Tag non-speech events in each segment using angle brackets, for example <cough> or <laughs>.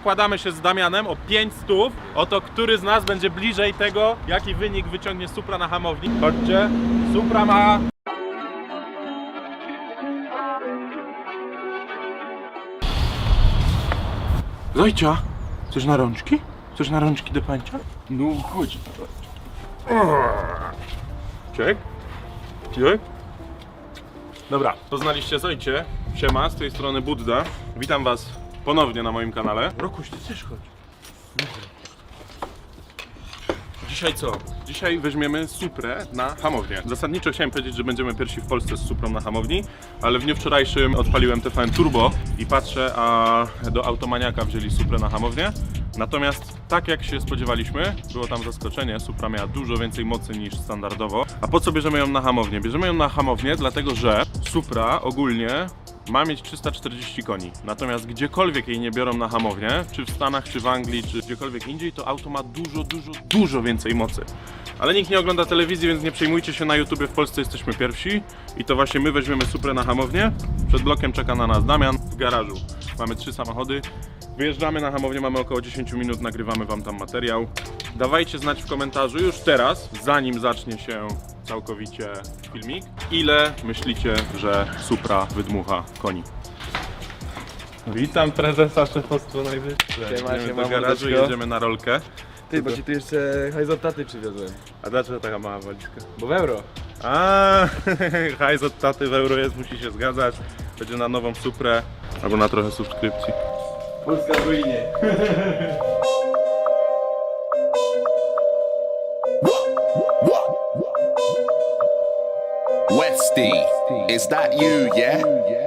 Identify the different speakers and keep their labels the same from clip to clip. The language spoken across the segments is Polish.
Speaker 1: zakładamy się z Damianem o 5 stów. Oto który z nas będzie bliżej tego, jaki wynik wyciągnie Supra na hamowni. Chodźcie, Supra ma Zojcia, chcesz na rączki? Chcesz na rączki do pańcia? No chodź. Ciek? Ciek? Dobra, poznaliście Zojcie. Siema, z tej strony Budda. Witam was ponownie na moim kanale. Rokuś, ty też chodź. Dzisiaj co? Dzisiaj weźmiemy Suprę na hamownię. Zasadniczo chciałem powiedzieć, że będziemy pierwsi w Polsce z Suprą na hamowni, ale w dniu wczorajszym odpaliłem TVN Turbo i patrzę, a do Automaniaka wzięli Suprę na hamownię. Natomiast tak jak się spodziewaliśmy, było tam zaskoczenie, Supra miała dużo więcej mocy niż standardowo. A po co bierzemy ją na hamownię? Bierzemy ją na hamownię, dlatego że Supra ogólnie ma mieć 340 koni. Natomiast gdziekolwiek jej nie biorą na hamownię, czy w Stanach, czy w Anglii, czy gdziekolwiek indziej, to auto ma dużo, dużo, dużo więcej mocy. Ale nikt nie ogląda telewizji, więc nie przejmujcie się na YouTube. W Polsce jesteśmy pierwsi i to właśnie my weźmiemy Suprę na hamownię. Przed blokiem czeka na nas Damian w garażu. Mamy trzy samochody. Wyjeżdżamy na hamownię, mamy około 10 minut, nagrywamy wam tam materiał. Dawajcie znać w komentarzu już teraz, zanim zacznie się całkowicie filmik, ile myślicie, że Supra wydmucha koni. Witam prezesa szefostwa najwyższe.
Speaker 2: Siema,
Speaker 1: Idziemy
Speaker 2: siema,
Speaker 1: do garażu,
Speaker 2: mordeczko.
Speaker 1: jedziemy na rolkę.
Speaker 2: Ty, bo ci tu jeszcze hajz od taty przywiozłem.
Speaker 1: A dlaczego taka mała walizka?
Speaker 2: Bo w euro.
Speaker 1: A, <laughs> hajs od taty w euro jest, musi się zgadzać. Będzie na nową Suprę albo na trochę subskrypcji.
Speaker 2: Polska w ruinie.
Speaker 3: Westy, is that you, yeah?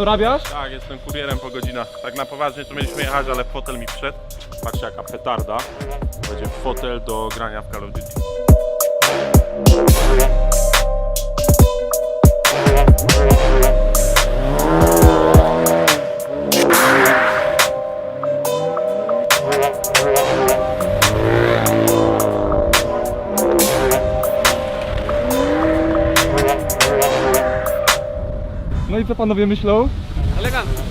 Speaker 2: Dorabiasz?
Speaker 1: Tak, jestem kurierem po godzinach. Tak na poważnie to mieliśmy jechać, ale fotel mi wszedł. Patrzcie jaka petarda. Będzie fotel do grania w Call of Duty.
Speaker 2: No i co panowie myślą?
Speaker 4: Elegancko.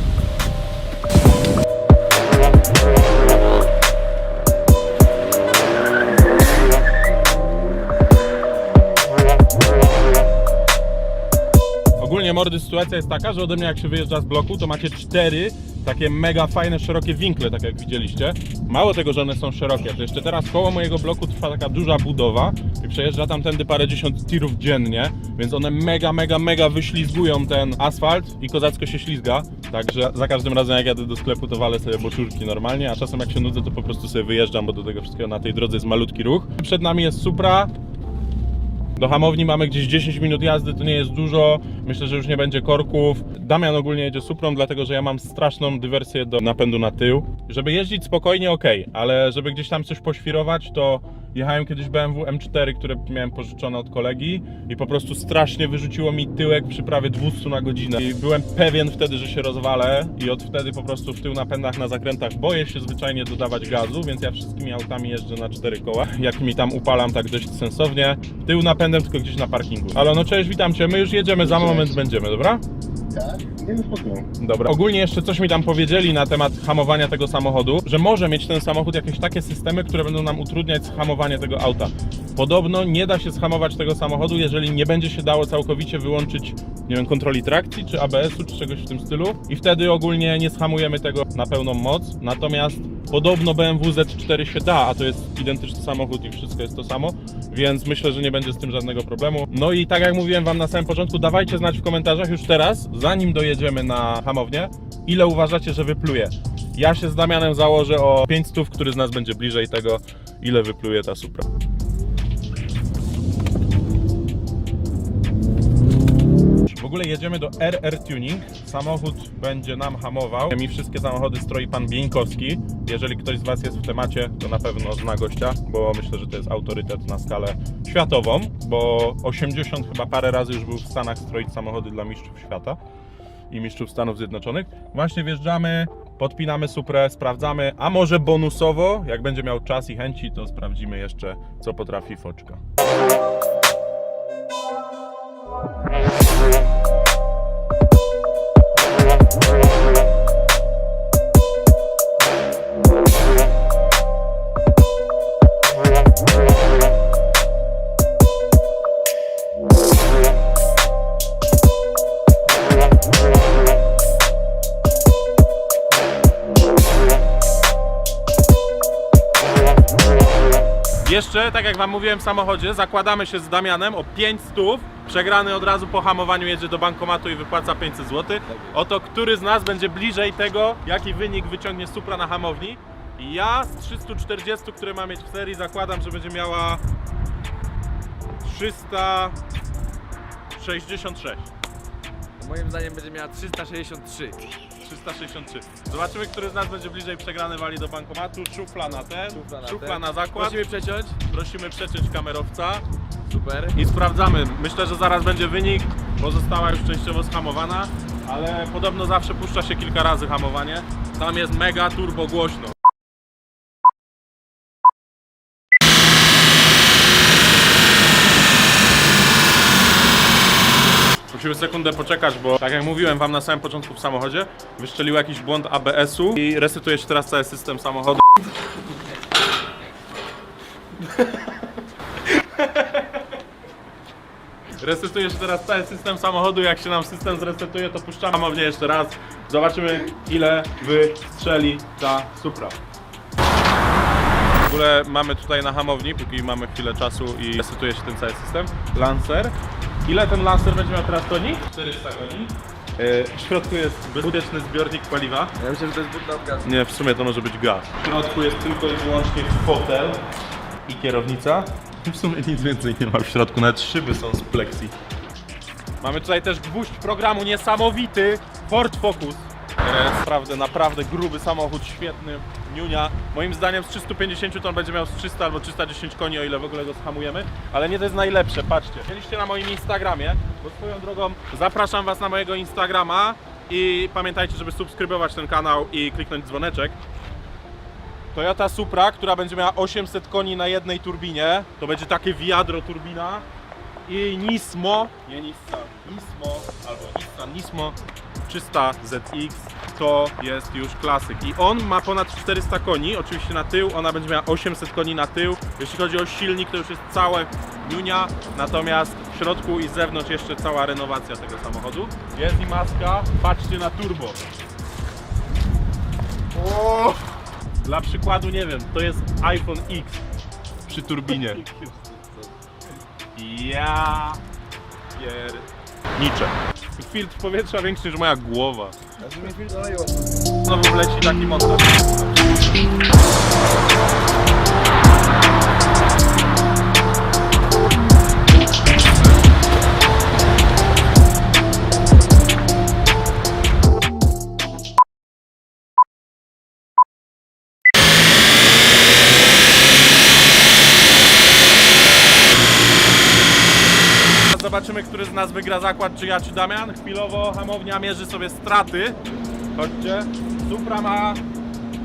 Speaker 1: Ogólnie mordy sytuacja jest taka, że ode mnie jak się wyjeżdża z bloku, to macie cztery takie mega fajne, szerokie winkle, tak jak widzieliście. Mało tego, że one są szerokie, to jeszcze teraz koło mojego bloku trwa taka duża budowa i przejeżdża tamtędy parędziesiąt tirów dziennie, więc one mega, mega, mega wyślizgują ten asfalt i kozacko się ślizga. Także za każdym razem jak jadę do sklepu, to walę sobie boczurki normalnie, a czasem jak się nudzę, to po prostu sobie wyjeżdżam, bo do tego wszystkiego na tej drodze jest malutki ruch. Przed nami jest Supra, do hamowni mamy gdzieś 10 minut jazdy, to nie jest dużo. Myślę, że już nie będzie korków. Damian ogólnie jedzie Suprą, dlatego że ja mam straszną dywersję do napędu na tył. Żeby jeździć spokojnie, ok, ale żeby gdzieś tam coś poświrować, to jechałem kiedyś BMW M4, które miałem pożyczone od kolegi i po prostu strasznie wyrzuciło mi tyłek przy prawie 200 na godzinę. I byłem pewien wtedy, że się rozwalę i od wtedy po prostu w tył napędach na zakrętach boję się zwyczajnie dodawać gazu, więc ja wszystkimi autami jeżdżę na cztery koła. Jak mi tam upalam tak dość sensownie. Tył napędem tylko gdzieś na parkingu. Ale no cześć, witam Cię, my już jedziemy, za moment będziemy, dobra? Dobra. Ogólnie jeszcze coś mi tam powiedzieli na temat hamowania tego samochodu, że może mieć ten samochód jakieś takie systemy, które będą nam utrudniać hamowanie tego auta. Podobno nie da się schamować tego samochodu, jeżeli nie będzie się dało całkowicie wyłączyć, nie wiem, kontroli trakcji, czy ABS-u, czy czegoś w tym stylu. I wtedy ogólnie nie schamujemy tego na pełną moc. Natomiast podobno BMW Z4 się da, a to jest identyczny samochód i wszystko jest to samo, więc myślę, że nie będzie z tym żadnego problemu. No i tak jak mówiłem Wam na samym początku, dawajcie znać w komentarzach już teraz, zanim dojedziemy na hamownię, ile uważacie, że wypluje. Ja się z Damianem założę o 500, który z nas będzie bliżej tego, ile wypluje ta Supra. W ogóle jedziemy do RR Tuning. Samochód będzie nam hamował. Mi wszystkie samochody stroi pan Bieńkowski. Jeżeli ktoś z Was jest w temacie, to na pewno zna gościa, bo myślę, że to jest autorytet na skalę światową, bo 80 chyba parę razy już był w Stanach stroić samochody dla mistrzów świata i mistrzów Stanów Zjednoczonych. Właśnie wjeżdżamy podpinamy Suprę, sprawdzamy, a może bonusowo, jak będzie miał czas i chęci, to sprawdzimy jeszcze, co potrafi foczka. Bye. Tak jak Wam mówiłem w samochodzie, zakładamy się z Damianem o 5 stów. Przegrany od razu po hamowaniu jedzie do bankomatu i wypłaca 500 zł. Oto, który z nas będzie bliżej tego, jaki wynik wyciągnie Supra na hamowni. Ja z 340, które mam mieć w serii, zakładam, że będzie miała 366.
Speaker 2: Moim zdaniem będzie miała 363.
Speaker 1: 363. Zobaczymy, który z nas będzie bliżej przegrany wali do bankomatu. Szufla na ten,
Speaker 2: Szufla na
Speaker 1: szufla na zakład.
Speaker 2: Prosimy przeciąć.
Speaker 1: Prosimy przeciąć kamerowca.
Speaker 2: Super.
Speaker 1: i sprawdzamy. Myślę, że zaraz będzie wynik, bo została już częściowo schamowana, ale podobno zawsze puszcza się kilka razy hamowanie. Tam jest mega turbo głośno. Musimy sekundę poczekać, bo tak jak mówiłem wam na samym początku w samochodzie, wyszczelił jakiś błąd ABS-u i resetuje się teraz cały system samochodu. Resetuje się teraz cały system samochodu. Jak się nam system zresetuje, to puszczamy hamownię jeszcze raz. Zobaczymy, ile wystrzeli ta Supra. W ogóle mamy tutaj na hamowni, póki mamy chwilę czasu i resetuje się ten cały system. Lancer. Ile ten Lancer będzie miał teraz koni? 400 koni. W środku jest bezpieczny zbiornik paliwa.
Speaker 2: Ja myślę, że to jest but na okazję.
Speaker 1: Nie, w sumie to może być gaz. W środku jest tylko i wyłącznie fotel i kierownica. W sumie nic więcej nie ma w środku, nawet szyby są z plexi. Mamy tutaj też gwóźdź programu niesamowity Ford Focus. E, Naprawdę, naprawdę gruby samochód, świetny, niunia. Moim zdaniem z 350 ton będzie miał z 300 albo 310 koni, o ile w ogóle go schamujemy. Ale nie to jest najlepsze, patrzcie. Byliście na moim Instagramie, bo swoją drogą zapraszam Was na mojego Instagrama i pamiętajcie, żeby subskrybować ten kanał i kliknąć dzwoneczek. Toyota Supra, która będzie miała 800 koni na jednej turbinie. To będzie takie wiadro turbina. I Nismo, nie Nissan, Nismo albo Nissan Nismo 300 ZX to jest już klasyk. I on ma ponad 400 koni, oczywiście na tył, ona będzie miała 800 koni na tył. Jeśli chodzi o silnik, to już jest całe niunia, natomiast w środku i z zewnątrz jeszcze cała renowacja tego samochodu. Jest i maska, patrzcie na turbo. O! Dla przykładu, nie wiem, to jest iPhone X przy turbinie. Ja pierniczę. Filtr powietrza większy niż moja głowa.
Speaker 2: Doleję.
Speaker 1: Znowu wleci taki montaż. Zobaczymy, który z nas wygra zakład, czy ja, czy Damian. Chwilowo hamownia mierzy sobie straty. Chodźcie. Supra ma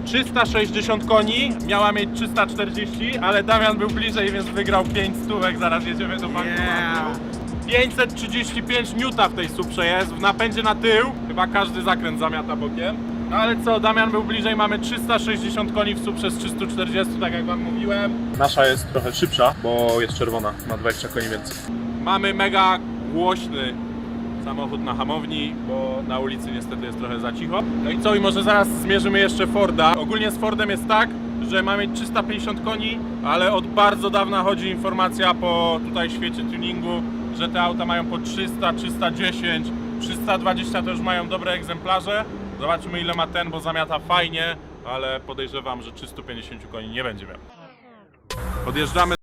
Speaker 1: 360 koni, miała mieć 340, ale Damian był bliżej, więc wygrał 5 stówek. Zaraz jedziemy do bankomatu. 535 Newta w tej Suprze jest, w napędzie na tył. Chyba każdy zakręt zamiata bokiem. No ale co, Damian był bliżej, mamy 360 koni w Suprze z 340, tak jak wam mówiłem. Nasza jest trochę szybsza, bo jest czerwona, ma 20 koni więcej. Mamy mega głośny samochód na hamowni, bo na ulicy niestety jest trochę za cicho. No i co, i może zaraz zmierzymy jeszcze Forda. Ogólnie z Fordem jest tak, że ma mieć 350 koni, ale od bardzo dawna chodzi informacja po tutaj świecie tuningu, że te auta mają po 300, 310, 320 to już mają dobre egzemplarze. Zobaczymy ile ma ten, bo zamiata fajnie, ale podejrzewam, że 350 koni nie będzie miał. Podjeżdżamy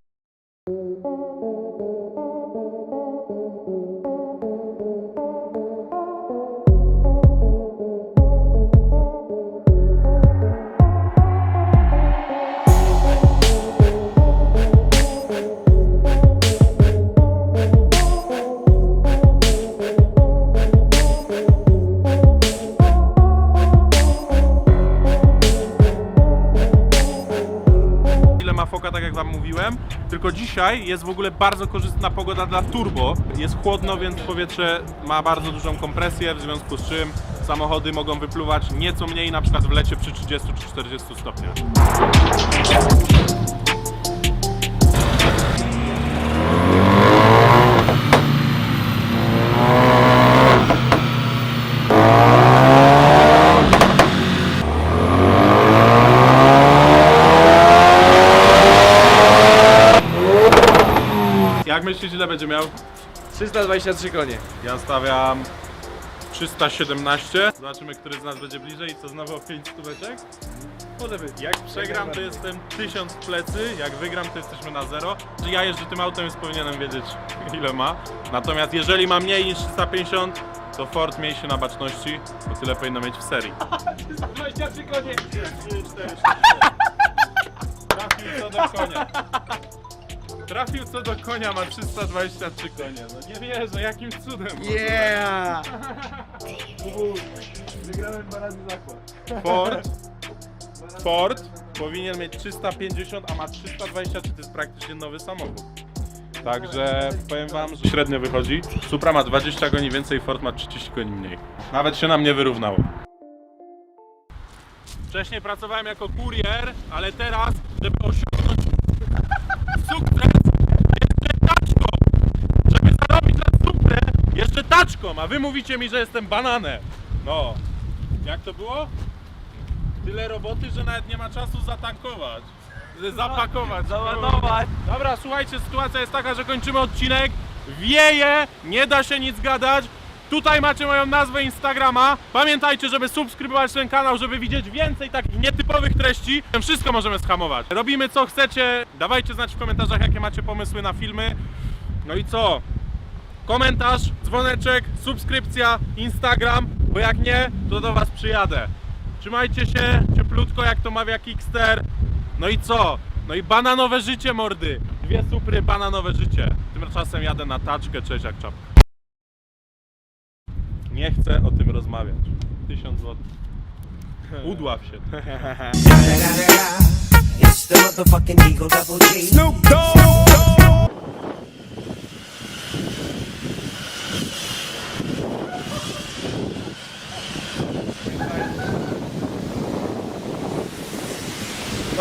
Speaker 1: dzisiaj jest w ogóle bardzo korzystna pogoda dla turbo. Jest chłodno, więc powietrze ma bardzo dużą kompresję, w związku z czym samochody mogą wypluwać nieco mniej, na przykład w lecie przy 30 czy 40 stopniach. Myślisz, ile będzie miał?
Speaker 2: 323 konie.
Speaker 1: Ja stawiam 317. Zobaczymy, który z nas będzie bliżej. Co znowu o 5 stóweczek?
Speaker 2: Może być.
Speaker 1: Jak przegram, to jestem 1000 w plecy. Jak wygram, to jesteśmy na zero. Ja jeżdżę tym autem, więc powinienem wiedzieć, <laughs> ile ma. Natomiast jeżeli ma mniej niż 350, to Ford miej się na baczności, bo tyle powinno mieć w serii. <laughs>
Speaker 2: 323 konie.
Speaker 1: 3, 4, 6, Trafił co do konia. Trafił co do konia, ma 323 konie. No nie wierzę, jakim cudem.
Speaker 2: Yeah!
Speaker 1: Wygrałem dwa razy zakład. Ford, Ford powinien mieć 350, a ma 323, to jest praktycznie nowy samochód. Także powiem wam, że średnio wychodzi. Supra ma 20 koni więcej, Ford ma 30 koni mniej. Nawet się nam nie wyrównało. Wcześniej pracowałem jako kurier, ale teraz, żeby osiągnąć taczką, a wy mówicie mi, że jestem bananem. No, jak to było? Tyle roboty, że nawet nie ma czasu zatankować. Zapakować.
Speaker 2: Załadować.
Speaker 1: Dobra, słuchajcie, sytuacja jest taka, że kończymy odcinek. Wieje, nie da się nic gadać. Tutaj macie moją nazwę Instagrama. Pamiętajcie, żeby subskrybować ten kanał, żeby widzieć więcej takich nietypowych treści. Wszystko możemy schamować. Robimy co chcecie. Dawajcie znać w komentarzach, jakie macie pomysły na filmy. No i co? Komentarz, dzwoneczek, subskrypcja, Instagram, bo jak nie, to do Was przyjadę. Trzymajcie się, cieplutko jak to mawia Kickster. No i co? No i bananowe życie, mordy. Dwie supry, bananowe życie. Tymczasem jadę na taczkę, cześć jak czapka. Nie chcę o tym rozmawiać. Tysiąc złotych. <laughs> Udław się.
Speaker 4: It's the motherfucking Eagle Double G. Snoop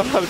Speaker 4: Bak abi.